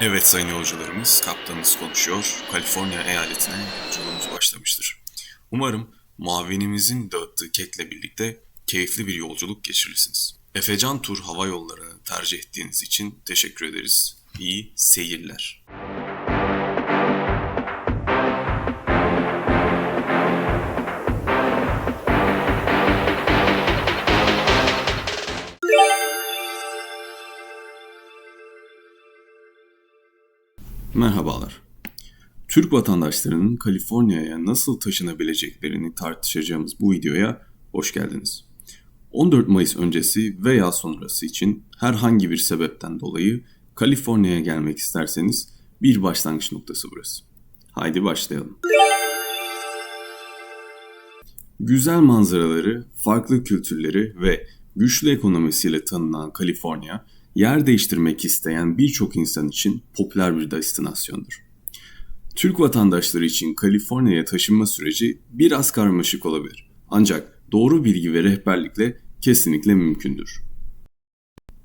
Evet sayın yolcularımız, kaptanımız konuşuyor. Kaliforniya eyaletine yolculuğumuz başlamıştır. Umarım muavinimizin dağıttığı kekle birlikte keyifli bir yolculuk geçirirsiniz. Efecan Tur Hava Yolları'nı tercih ettiğiniz için teşekkür ederiz. İyi seyirler. Merhabalar. Türk vatandaşlarının Kaliforniya'ya nasıl taşınabileceklerini tartışacağımız bu videoya hoş geldiniz. 14 Mayıs öncesi veya sonrası için herhangi bir sebepten dolayı Kaliforniya'ya gelmek isterseniz bir başlangıç noktası burası. Haydi başlayalım. Güzel manzaraları, farklı kültürleri ve güçlü ekonomisiyle tanınan Kaliforniya, yer değiştirmek isteyen birçok insan için popüler bir destinasyondur. Türk vatandaşları için Kaliforniya'ya taşınma süreci biraz karmaşık olabilir. Ancak doğru bilgi ve rehberlikle kesinlikle mümkündür.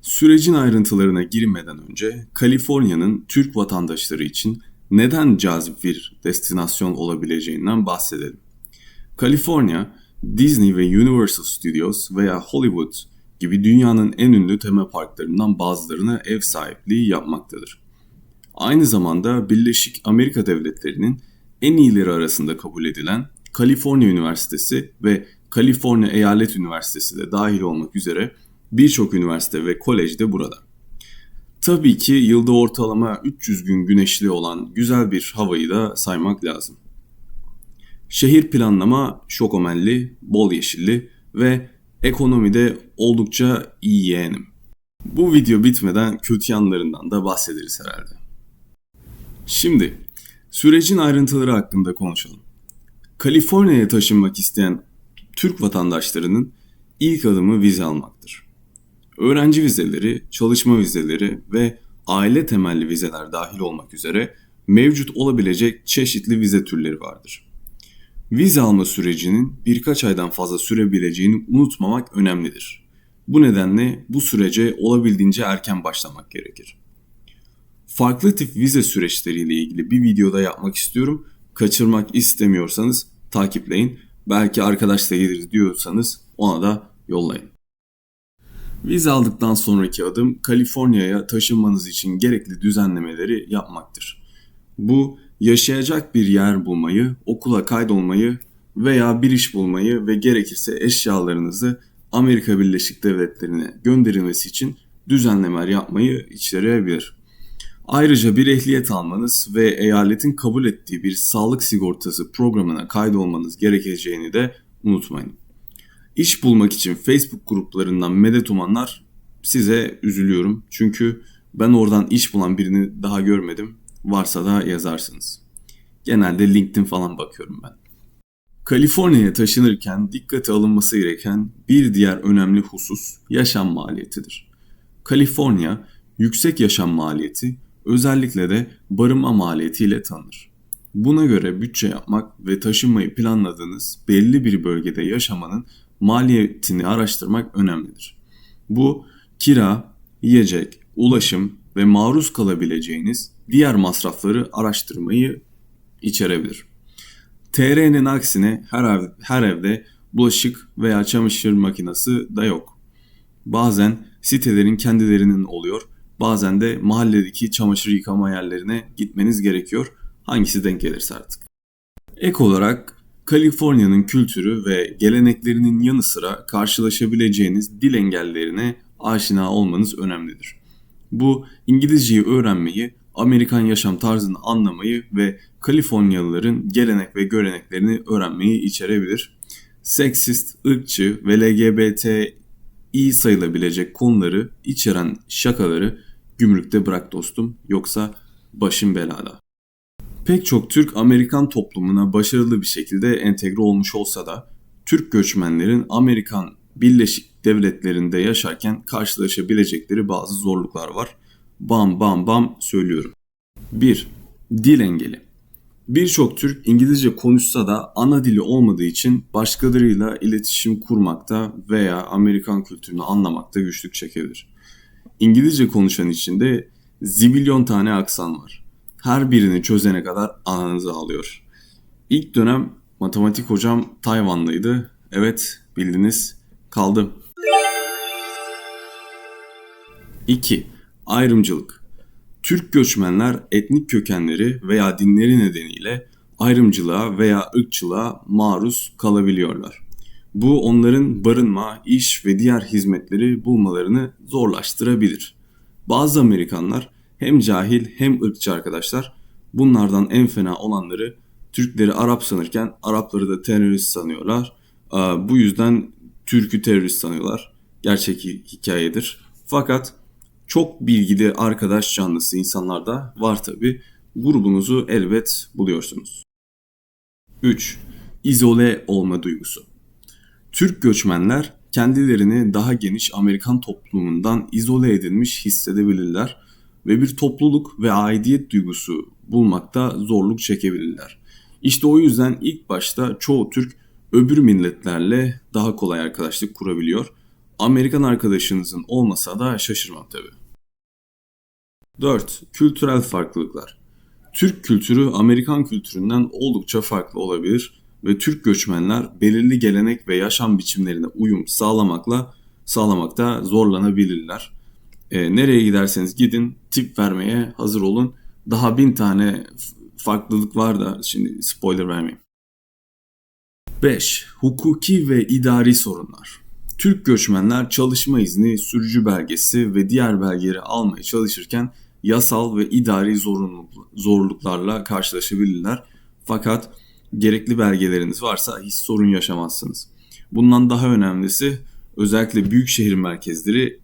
Sürecin ayrıntılarına girmeden önce Kaliforniya'nın Türk vatandaşları için neden cazip bir destinasyon olabileceğinden bahsedelim. Kaliforniya, Disney ve Universal Studios veya Hollywood gibi dünyanın en ünlü tema parklarından bazılarına ev sahipliği yapmaktadır. Aynı zamanda Birleşik Amerika Devletleri'nin en iyileri arasında kabul edilen Kaliforniya Üniversitesi ve Kaliforniya Eyalet Üniversitesi de dahil olmak üzere birçok üniversite ve kolej de burada. Tabii ki yılda ortalama 300 gün güneşli olan güzel bir havayı da saymak lazım. Şehir planlama şokomelli, bol yeşilli ve ekonomide oldukça iyi yeğenim. Bu video bitmeden kötü yanlarından da bahsederiz herhalde. Şimdi sürecin ayrıntıları hakkında konuşalım. Kaliforniya'ya taşınmak isteyen Türk vatandaşlarının ilk adımı vize almaktır. Öğrenci vizeleri, çalışma vizeleri ve aile temelli vizeler dahil olmak üzere mevcut olabilecek çeşitli vize türleri vardır. Vize alma sürecinin birkaç aydan fazla sürebileceğini unutmamak önemlidir. Bu nedenle bu sürece olabildiğince erken başlamak gerekir. Farklı tip vize süreçleriyle ilgili bir videoda yapmak istiyorum. Kaçırmak istemiyorsanız takipleyin. Belki arkadaşla geliriz diyorsanız ona da yollayın. Vize aldıktan sonraki adım Kaliforniya'ya taşınmanız için gerekli düzenlemeleri yapmaktır. Bu yaşayacak bir yer bulmayı, okula kaydolmayı veya bir iş bulmayı ve gerekirse eşyalarınızı Amerika Birleşik Devletleri'ne gönderilmesi için düzenlemeler yapmayı içerebilir. Ayrıca bir ehliyet almanız ve eyaletin kabul ettiği bir sağlık sigortası programına kaydolmanız gerekeceğini de unutmayın. İş bulmak için Facebook gruplarından medet umanlar size üzülüyorum. Çünkü ben oradan iş bulan birini daha görmedim. Varsa da yazarsınız. Genelde LinkedIn falan bakıyorum ben. Kaliforniya'ya taşınırken dikkate alınması gereken bir diğer önemli husus yaşam maliyetidir. Kaliforniya yüksek yaşam maliyeti özellikle de barınma maliyetiyle tanınır. Buna göre bütçe yapmak ve taşınmayı planladığınız belli bir bölgede yaşamanın maliyetini araştırmak önemlidir. Bu kira, yiyecek, ulaşım ve maruz kalabileceğiniz diğer masrafları araştırmayı içerebilir. TR'nin aksine her, ev, her evde bulaşık veya çamaşır makinesi de yok. Bazen sitelerin kendilerinin oluyor, bazen de mahalledeki çamaşır yıkama yerlerine gitmeniz gerekiyor. Hangisi denk gelirse artık. Ek olarak Kaliforniya'nın kültürü ve geleneklerinin yanı sıra karşılaşabileceğiniz dil engellerine aşina olmanız önemlidir. Bu İngilizceyi öğrenmeyi, Amerikan yaşam tarzını anlamayı ve Kaliforniyalıların gelenek ve göreneklerini öğrenmeyi içerebilir. Seksist, ırkçı ve LGBTİ sayılabilecek konuları içeren şakaları gümrükte bırak dostum yoksa başın belada. Pek çok Türk Amerikan toplumuna başarılı bir şekilde entegre olmuş olsa da Türk göçmenlerin Amerikan Birleşik Devletleri'nde yaşarken karşılaşabilecekleri bazı zorluklar var. Bam bam bam söylüyorum. 1. Dil engeli. Birçok Türk İngilizce konuşsa da ana dili olmadığı için başkalarıyla iletişim kurmakta veya Amerikan kültürünü anlamakta güçlük çekebilir. İngilizce konuşan için de zibilyon tane aksan var. Her birini çözene kadar ananızı alıyor. İlk dönem matematik hocam Tayvanlıydı. Evet bildiniz kaldım. 2. Ayrımcılık. Türk göçmenler etnik kökenleri veya dinleri nedeniyle ayrımcılığa veya ırkçılığa maruz kalabiliyorlar. Bu onların barınma, iş ve diğer hizmetleri bulmalarını zorlaştırabilir. Bazı Amerikanlar hem cahil hem ırkçı arkadaşlar. Bunlardan en fena olanları Türkleri Arap sanırken Arapları da terörist sanıyorlar. Bu yüzden Türk'ü terörist sanıyorlar. Gerçek hi- hikayedir. Fakat çok bilgili arkadaş canlısı insanlar da var tabi. Grubunuzu elbet buluyorsunuz. 3. İzole olma duygusu. Türk göçmenler kendilerini daha geniş Amerikan toplumundan izole edilmiş hissedebilirler ve bir topluluk ve aidiyet duygusu bulmakta zorluk çekebilirler. İşte o yüzden ilk başta çoğu Türk öbür milletlerle daha kolay arkadaşlık kurabiliyor. Amerikan arkadaşınızın olmasa da şaşırmam tabi. 4. Kültürel farklılıklar. Türk kültürü Amerikan kültüründen oldukça farklı olabilir ve Türk göçmenler belirli gelenek ve yaşam biçimlerine uyum sağlamakla sağlamakta zorlanabilirler. E, nereye giderseniz gidin tip vermeye hazır olun. Daha bin tane farklılık var da şimdi spoiler vermeyeyim. 5. Hukuki ve idari sorunlar. Türk göçmenler çalışma izni, sürücü belgesi ve diğer belgeleri almaya çalışırken yasal ve idari zorluklarla karşılaşabilirler. Fakat gerekli belgeleriniz varsa hiç sorun yaşamazsınız. Bundan daha önemlisi özellikle büyük şehir merkezleri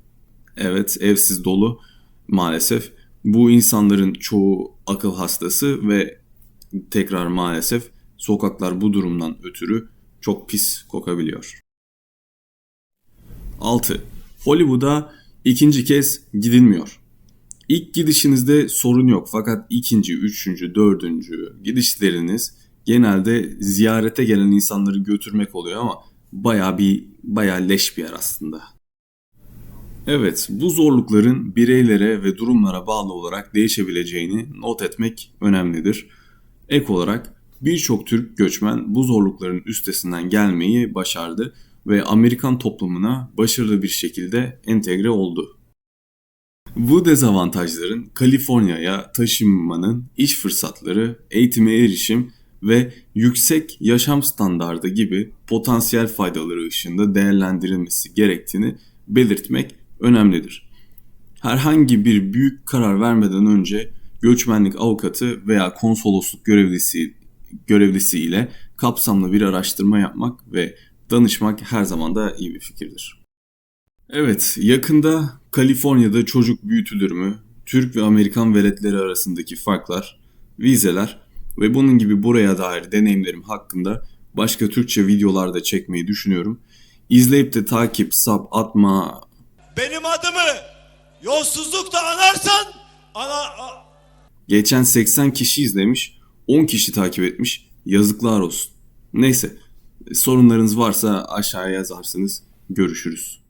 evet evsiz dolu maalesef. Bu insanların çoğu akıl hastası ve tekrar maalesef sokaklar bu durumdan ötürü çok pis kokabiliyor. 6. Hollywood'a ikinci kez gidilmiyor. İlk gidişinizde sorun yok fakat ikinci, üçüncü, dördüncü gidişleriniz genelde ziyarete gelen insanları götürmek oluyor ama baya bir baya leş bir yer aslında. Evet, bu zorlukların bireylere ve durumlara bağlı olarak değişebileceğini not etmek önemlidir. Ek olarak birçok Türk göçmen bu zorlukların üstesinden gelmeyi başardı ve Amerikan toplumuna başarılı bir şekilde entegre oldu. Bu dezavantajların Kaliforniya'ya taşınmanın iş fırsatları, eğitime erişim ve yüksek yaşam standardı gibi potansiyel faydaları ışığında değerlendirilmesi gerektiğini belirtmek önemlidir. Herhangi bir büyük karar vermeden önce göçmenlik avukatı veya konsolosluk görevlisi görevlisi ile kapsamlı bir araştırma yapmak ve danışmak her zaman da iyi bir fikirdir. Evet, yakında Kaliforniya'da çocuk büyütülür mü? Türk ve Amerikan veletleri arasındaki farklar, vizeler ve bunun gibi buraya dair deneyimlerim hakkında başka Türkçe videolarda çekmeyi düşünüyorum. İzleyip de takip, sap atma, Benim adımı yolsuzlukla anarsan ana Geçen 80 kişi izlemiş, 10 kişi takip etmiş. Yazıklar olsun. Neyse, sorunlarınız varsa aşağıya yazarsınız. Görüşürüz.